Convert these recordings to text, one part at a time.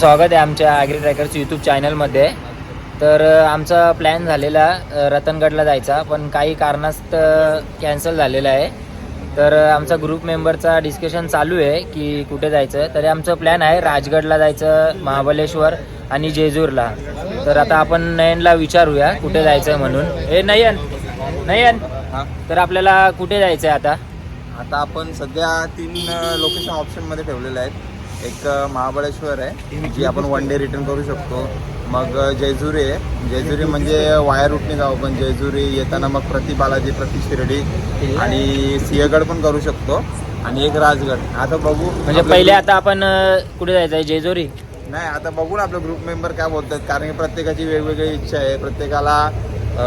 स्वागत आहे आमच्या ॲग्री ट्रॅकर्स यूट्यूब चॅनलमध्ये तर आमचा प्लॅन झालेला रतनगडला जायचा पण काही कारणास्तव कॅन्सल झालेला आहे. तर आमचा ग्रुप मेंबरचा डिस्कशन चालू आहे की कुठे जायचं. तरी आमचं प्लॅन आहे राजगडला जायचं महाबलेश्वर आणि जेजूरला. तर आता आपण नयनला विचारूया कुठे जायचं म्हणून. हे नयन! नयन! हा. तर आपल्याला कुठे जायचं आहे आता? आता आपण सध्या तीन लोकेशन ऑप्शनमध्ये ठेवलेले आहेत. एक महाबळेश्वर आहे जी आपण वन डे रिटर्न करू शकतो. मग जेजुरी आहे. जेजुरी म्हणजे वाया रूटने जाऊ पण जेजुरी येताना मग प्रति बालाजी प्रति शिर्डी आणि सिंहगड पण करू शकतो आणि एक राजगड. आता बघू. म्हणजे पहिले आता आपण कुठे जायचं आहे? जेजोरी? नाही आता बघू ना आपलं ग्रुप मेंबर काय बोलतात. कारण की प्रत्येकाची वेगवेगळी इच्छा आहे. प्रत्येकाला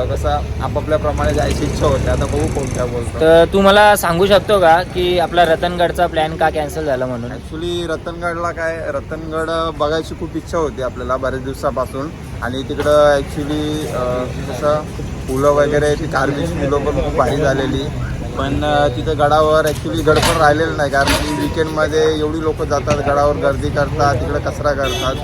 कसं आपापल्याप्रमाणे जायची इच्छा होते. आता बघू कोण काय बोलतो तर तू मला सांगू शकतो का की आपला रतनगडचा प्लॅन का कॅन्सल झाला म्हणून? ॲक्च्युली रतनगडला काय रतनगड बघायची खूप इच्छा होती आपल्याला बऱ्याच दिवसापासून. आणि तिकडं ॲक्च्युली कसं फुलं वगैरे ती कार्विश फुलं पण खूप भारी झालेली. पण तिथं गडावर ॲक्च्युली गड पण राहिलेलं नाही. कारण की विकेंडमध्ये एवढी लोक जातात गडावर गर्दी करतात तिकडं कचरा करतात.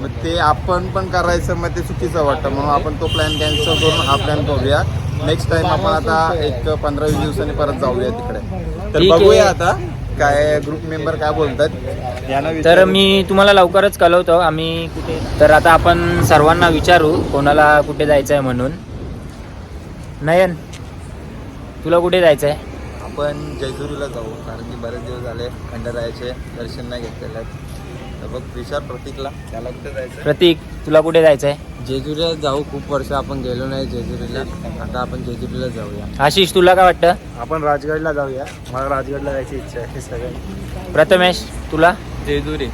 मग ते आपण पण करायचं मग ते चुकीचं वाटतं. म्हणून आपण तो प्लॅन कॅन्सल करून हा प्लॅन करूया नेक्स्ट टाइम आपण आता एक पंधरा वीस दिवसांनी परत जाऊया तिकडे. तर ठीक आहे. बघूया आता काय ग्रुप मेंबर काय बोलतात. यांना तर विचारू. मी तुम्हाला लवकरच कळवतो आम्ही कुठे तर आता आपण सर्वांना विचारू कोणाला कुठे जायचं आहे म्हणून. नयन तुला कुठे जायचं आहे आपण जेजुरीला जाऊ कारण की बरेच दिवस झाले खंडरायाचे दर्शन नाही घेतलेले. आहेत बघ विचार प्रतीकला. त्याला कुठे जायचं प्रतीक तुला कुठे जायचं आहे जेजुरीला जाऊ खूप वर्ष आपण गेलो नाही जेजुरीला. आता आपण जेजुरीला जाऊया. आशिष तुला काय वाटतं? आपण राजगडला जाऊया. मला राजगडला जायची इच्छा आहे सगळ्यांनी प्रथमेश तुला? जेजुरी.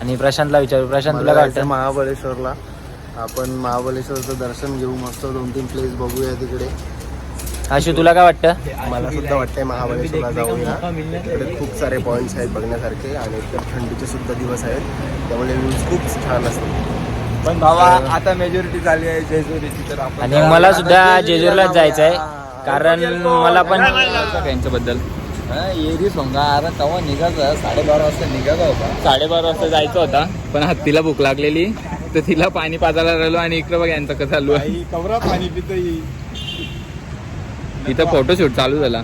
आणि प्रशांतला विचारू. प्रशांत तुला मला काय जायचं वाटतं? महाबळेश्वरला. आपण महाबळेश्वरचं दर्शन घेऊ मस्त दोन तीन प्लेस बघूया तिकडे. आशू तुला काय वाटतं? मला सुद्धा वाटतंय महाबळेश्वरला जाऊया. तिकडे खूप सारे पॉईंट्स आहेत बघण्यासारखे आणि एकदम थंडीचे सुद्धा दिवस आहेत. त्यामुळे व्ह्यूज खूप छान असतात पण भावा आता मेजॉरिटी झाली आहे जेजुरीची तर आपण आणि मला सुद्धा जेजूरलाच जायचं आहे कारण मला पण त्यांच्याबद्दल एरी सोंगा. अरे तेव्हा निघायचं. साडेबारा वाजता निघायचा होता. साडेबारा वाजता जायचं होता. पण हत्तीला भूक लागलेली. तर तिला पाणी पाजायला राहिलो आणि इकडे बघ यांचं कसं चालू आहे. आई, कवरा पाणी पितं ही. इथं फोटोशूट चालू झाला.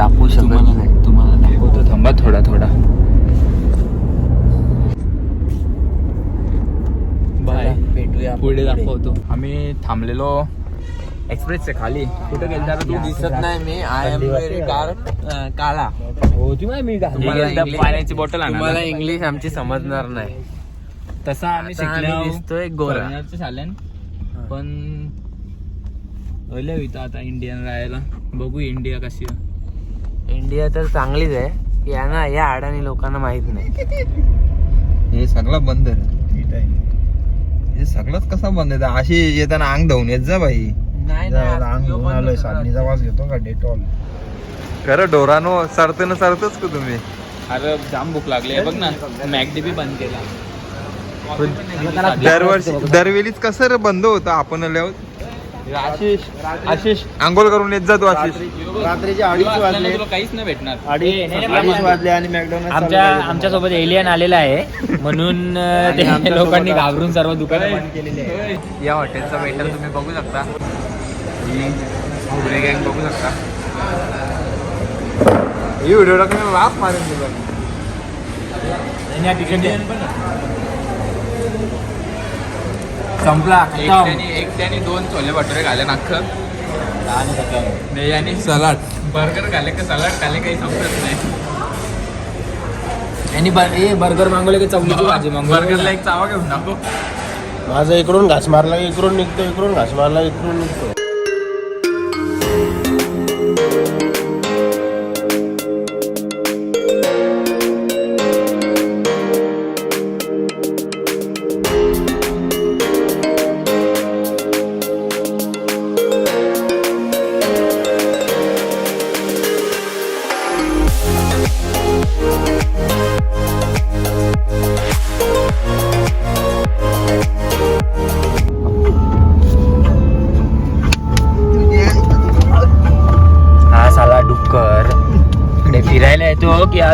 दाखवू शकत नाही. तुम्हाला दाखवतो. थांबा थोडा थोडा. बाय. भेटूया पुढे दाखवतो. आम्ही थांबलेलो एक्सप्रेसच्या खाली. कुठे गेलता तू? दिसत नाही मी. आय एम व्हेरी काळा. होती मी पाण्याची बॉटल आणा इंग्लिश आमची समजणार नाही. तसा आम्ही दिसतोय गोरा. झाल्यान पण पहिलं होतं आता इंडियन राहायला. बघू इंडिया कशी आहे. इंडिया तर चांगलीच आहे. यांना या अडाणी लोकांना माहीत नाही. हे सगळं बंद आहे. हे सगळंच कसं बंद आहे? अशी येताना अंग धावून येत जा बाई. अंग आलोय. वास घेतो का? डेटॉल खरं डोरानो सरतेनं सरतच का तुम्ही? अरे जाम भूक लागली आहे. बघ ना मॅगडी बी बंद केला. दरवर्षी दरवेळीच कसं रे बंद होतं? आपण आल्यावर आशिष आशिष. आंघोळ करून येत जा तू आशिष. रात्रीचे अडीच वाजले. काहीच नाही भेटणार. अडीच वाजले आणि आमच्या आमच्यासोबत एलियन आलेला आहे. म्हणून ते लोकांनी घाबरून सर्व दुकानं बंद केलेली आहे या हॉटेलचा वेटर तुम्ही बघू शकता. ही घुगरी गँग बघू शकता. ही व्हिडिओ टाकून वाफ मारेन तुला संपला एकट्याने एकट्याने दोन छोले भटुरे खाले नाख्ख. आणि सलाड. बर्गर खाले का सलाड? खाले काही समजत नाही. यांनी बर्गर मागवले की चवलीची भाजी मागवली? बर्गरला एक चावा घेऊन टाकू माझा इकडून घास मारला की इकडून निघतो इकडून घास मारला की इकडून निघतो.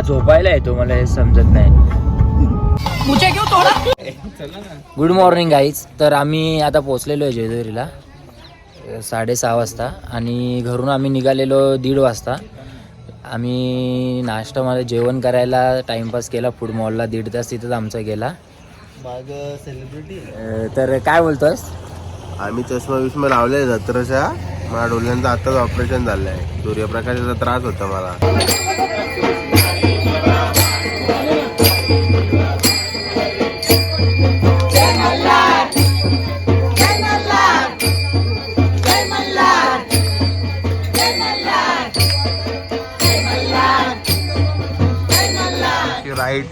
झोपायला येतो मला हे समजत नाही. गुड मॉर्निंग गाईज तर आम्ही आता पोचलेलो आहे जेजुरीला साडेसहा वाजता आणि घरून आम्ही निघालेलो दीड वाजता. आम्ही नाश्तामध्ये जेवण करायला टाइमपास केला. फूड मॉलला दीड तास तिथंच आमचा गेला. सेलिब्रिटी अ, तर काय बोलतोस? आम्ही चष्मा विष्मा लावले जत्राच्या. माझ्या डोळ्यांचं आताच ऑपरेशन झालंय. सूर्यप्रकाशाचा त्रास होता मला.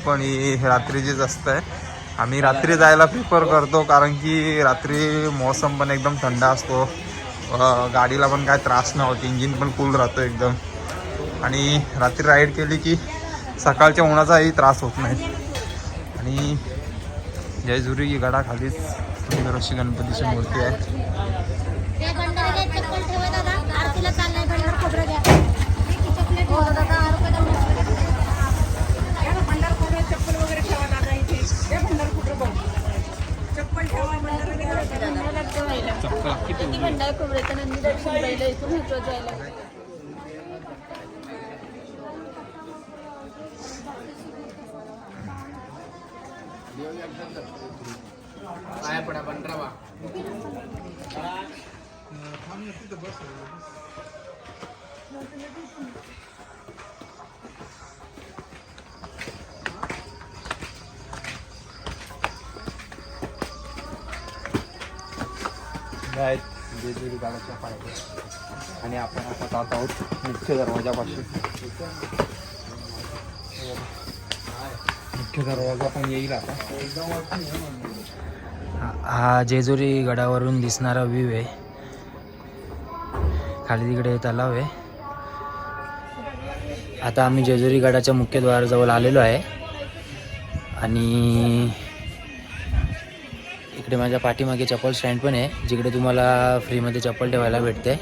पण ही रात्रीचीच आहे आम्ही रात्री जायला प्रिफर करतो कारण की रात्री मौसम पण एकदम थंड असतो. गाडीला पण काय त्रास नाही होत इंजिन पण कूल राहतो एकदम. आणि रात्री राईड केली की सकाळच्या उन्हाचाही त्रास होत नाही. आणि जयजुरी गडाखालीच सुंदर अशी गणपतीची मूर्ती आहे. चप्पल ठेवा दादा. आरतीला चाललाय भंडारा खोबरं घ्या. हो आरोग्य किती भंडारा खोबऱ्याचं नंदी दर्शन जायला इथून महत्त्व जायला जेजुरी गडाच्या पायथ्याशी आणि आपण आता जात आहोत मुख्य दरवाजापासून मुख्य दरवाजा पण येईल आता. हा जेजुरी गडावरून दिसणारा व्ह्यू आहे. खाली तिकडे तलाव आहे. आता आम्ही जेजुरी गडाच्या मुख्य द्वाराजवळ आलेलो आहे. आणि इकडे माझ्या पाठीमागे चप्पल स्टँड पण आहे जिकडे तुम्हाला फ्रीमध्ये चप्पल ठेवायला भेटते.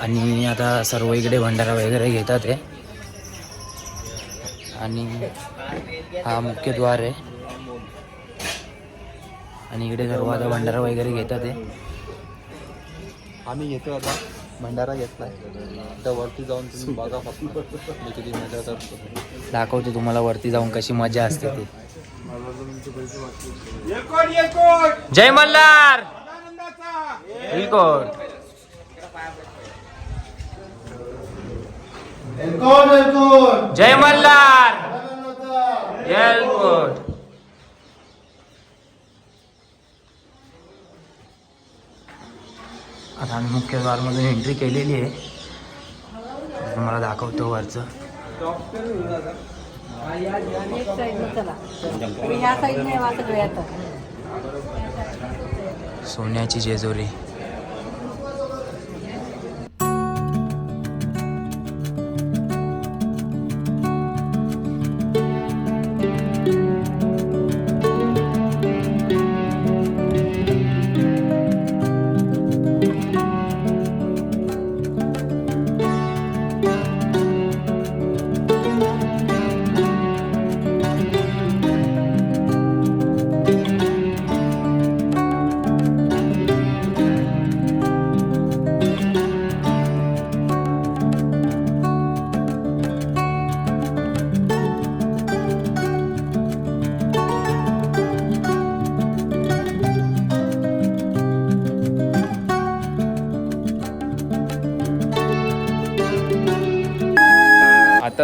आणि आता सर्व इकडे भंडारा वगैरे घेतात आहे आणि हा मुख्य द्वार आहे. आणि इकडे सर्व आता भंडारा वगैरे घेतात आहे आम्ही घेतो आता. भंडारा घेतलाय. तर वरती जाऊन तुम्ही बघा फक्त. दाखवतो तुम्हाला वरती जाऊन कशी मजा असते ती. जय मल्हार! बिलकुल. जय मल्हार! एलकोट आता आम्ही मुख्य द्वारमधून एंट्री केलेली आहे. तुम्हाला दाखवतो वरचं. एक साईडनं चला. तुम्ही ह्या साईडने येवा सगळे आता सोन्याची जेजुरी.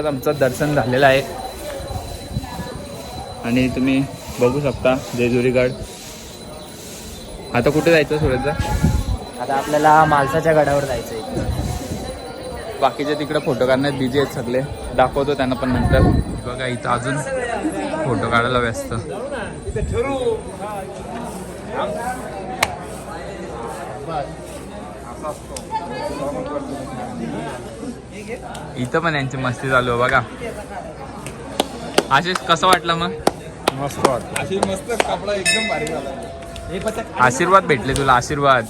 आत्ताच आमचं दर्शन झालेलं आहे. आणि तुम्ही बघू शकता जेजुरीगड आता कुठे जायचं सुरतचा आता आपल्याला मालसाच्या गडावर जायचं आहे बाकीचे तिकडे फोटो काढण्यात बिझी आहेत सगळे. दाखवतो त्यांना पण नंतर. बघा इथं अजून फोटो काढायला व्यस्त. इथं पण यांची मस्ती चालू आहे बघा. आशिष कसं वाटलं मग? मस्त मस्त कपडा एकदम भारी झाला. आशीर्वाद भेटले तुला आशीर्वाद.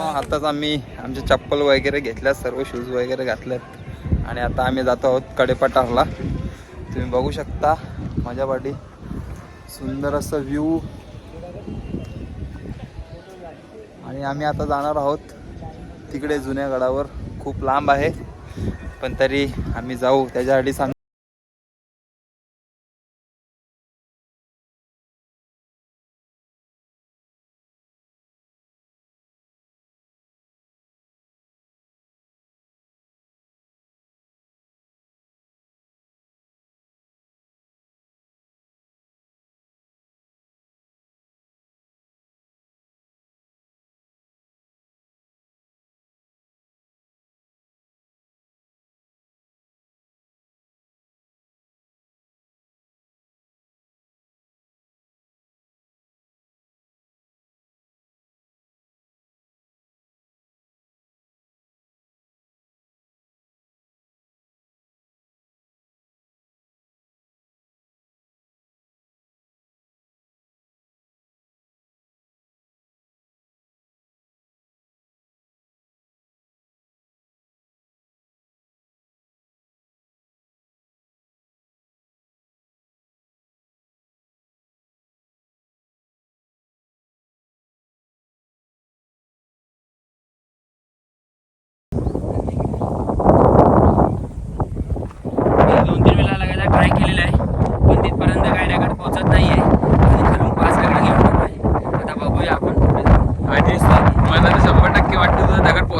आताच आम्ही आमचे चप्पल वगैरे घेतल्यात सर्व शूज वगैरे घातल्यात. आणि आता आम्ही जातो आहोत कडेपठारला. तुम्ही बघू शकता माझ्या पाठी सुंदर असं व्ह्यू आणि आम्ही आता जाणार आहोत तिकडे जुन्या गडावर. खूप लांब आहे पण तरी आम्ही जाऊ. त्याच्यासाठी सांग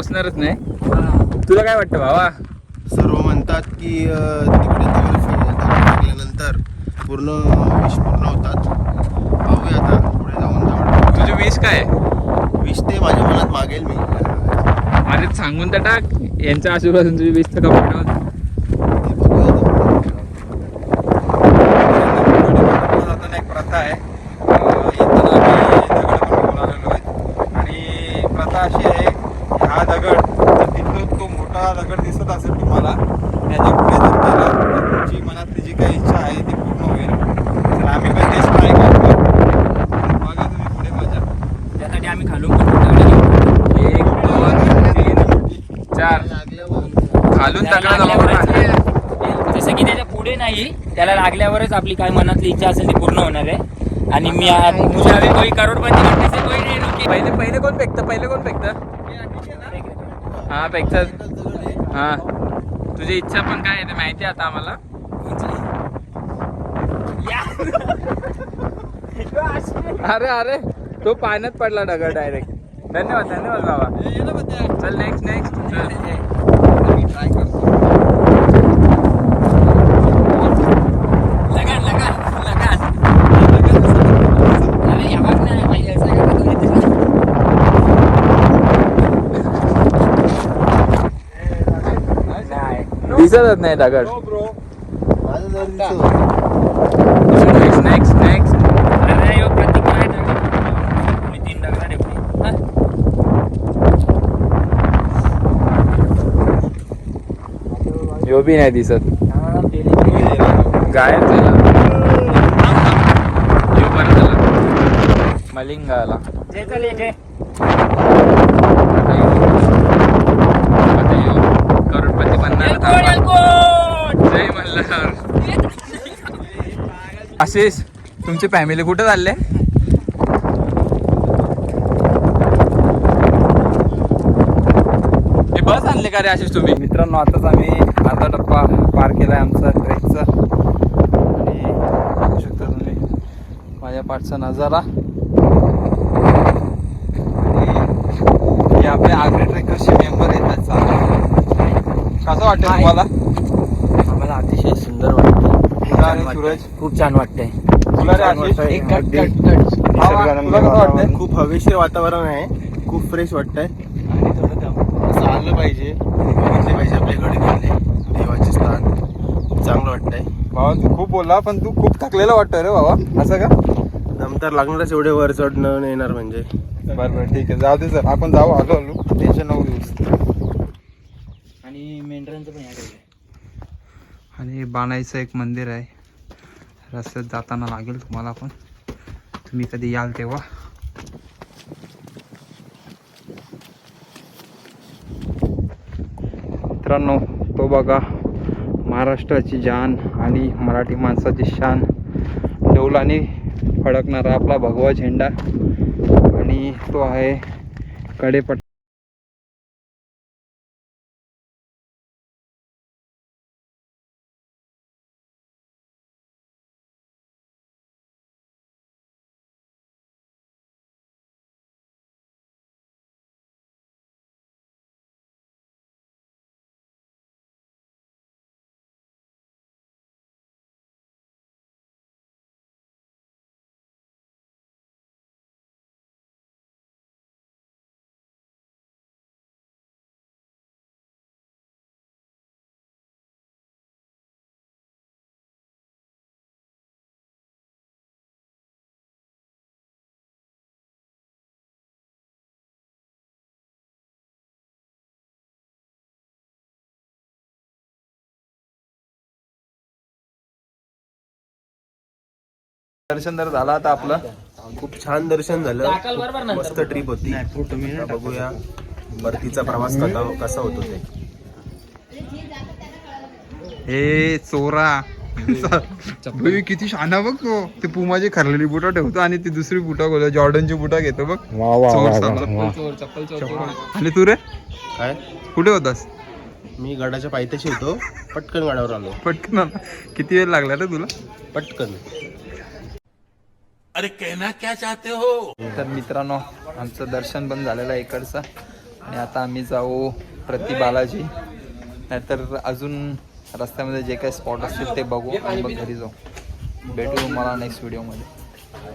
पोचणारच नाही. तुला काय वाटतं भावा? सर्व म्हणतात की तिकडे फेकल्यानंतर पूर्ण विष पूर्ण होतात. पाहूया आता पुढे जाऊन जाऊन. तुझी विश काय आहे? विष ते माझ्या मनात मागेल मी. अरे सांगून तर टाक. यांच्या आजूबाजून तुझी वीस तर कपडे ते बघूया आता. जाताना एक प्रथा आहे अं, येताना आम्ही दगड पण घेऊन आलेलो आहेत आणि प्रथा अशी आहे की हा दगड जर तिथं तो मोठा दगड दिसत असेल तुम्हाला त्याच्या पुढे जर गेला तर तुमची मनातली जी काही इच्छा आहे ती पूर्ण होईल तर आम्ही पण तेच ट्राय करतो बघा तुम्ही पुढे मजा त्यासाठी आम्ही खालून पण खूप दगड घेऊन एक दोन तीन चार त्याला लागल्यावरच जमा जसं की त्याच्या पुढे नाही त्याला लागल्यावरच आपली काय मनातली इच्छा असेल ती पूर्ण होणार आहे. आणि मी आ- मुझे अभी कोई करोडपती बनने से कोई नहीं रुकी पहिले पहिले कोण फेकतं? पहिले कोण फेकतं? हा फेकतात. हा. तुझी इच्छा पण काय आहे ते माहिती आहे आता आम्हाला? अरे अरे. तो पाण्यात पडला दगड डायरेक्ट धन्यवाद धन्यवाद बाबा. चल नेक्स्ट नेक्स्ट ट्राय करतो लगान लगान लगान अरे या बाग नाही पाहिजे असं काय करतो इथे? नाही. दिसतच नाही दगड. नेक्स्ट नेक्स्ट अरे प्रतीक. मी तीन दगडा? यो बी नाही दिसत. गायब झाला. यो पण झाला. मलिंग आला जे चल ये, जे. आता यो. आता यो. आशिष तुमची फॅमिली कुठे चालले? बस आणले का रे आशिष तुम्ही? मित्रांनो आताच आम्ही अर्धा टप्पा पार केला आहे आमचा ट्रेकचा आणि बघू शकता तुम्ही माझ्या पाठचा नजारा. आणि हे आपले आग्रे ट्रेकर्सचे मेंबर आहेत त्याचा कसं वाटतं तुम्हाला? सुंदर वाटतंय. आणि सूरज? खूप छान वाटतंय. तुला रे आशिष? अगदी तुला कसं वाटतंय? खूप हवेशीर वातावरण आहे. खूप फ्रेश वाटतंय. असं आलं पाहिजे. बघितले पाहिजे आपले गडकिल्ले देवाचे स्थान खूप चांगलं वाटतंय. भावा तू खूप बोलला पण तू खूप थकलेला वाटतोय रे बाबा. असं का? नंतर लागणारच एवढे वर चढणं येणार म्हणजे. बरं बरं ठीक आहे. जाऊ दे सर. आपण जाऊ आलो आलो. टेन्शन नको घेऊस. आणि मेंढरांचं पण याकडे आणि बाणाईचं एक मंदिर आहे. रस्त्यात जाताना लागेल तुम्हाला पण. तुम्ही कधी याल तेव्हा. मित्रांनो तो बघा महाराष्ट्राची जान आणि मराठी माणसाची शान. डौलाने फडकणारा आपला भगवा झेंडा. आणि तो आहे कडेपट दर्शन तर झालं आता आपलं. खूप छान दर्शन झालं. मस्त ट्रिप होती. बघूया परतीचा प्रवास कसा कसा होतो ते हे चोरा. भाई, किती शाना बघ तो. ते पुमाची खरलेली बुटा ठेवतो आणि ती दुसरी बुटा बोल जॉर्डनची बुटा घेतो बघ. आणि तू रे? काय? कुठे होतास? मी गडाच्या पायथ्याशी होतो. पटकन गडावर आलो. पटकन आला. किती वेळ लागला रे तुला? पटकन. अरे काय नक्का चाहते हो? तर मित्रांनो आमचं दर्शन पण झालेलं आहे इकडचं. आणि आता आम्ही जाऊ प्रति बालाजी. नाहीतर अजून रस्त्यामध्ये जे काही स्पॉट असतील ते बघू आणि मग घरी जाऊ. भेटू मला नेक्स्ट व्हिडिओमध्ये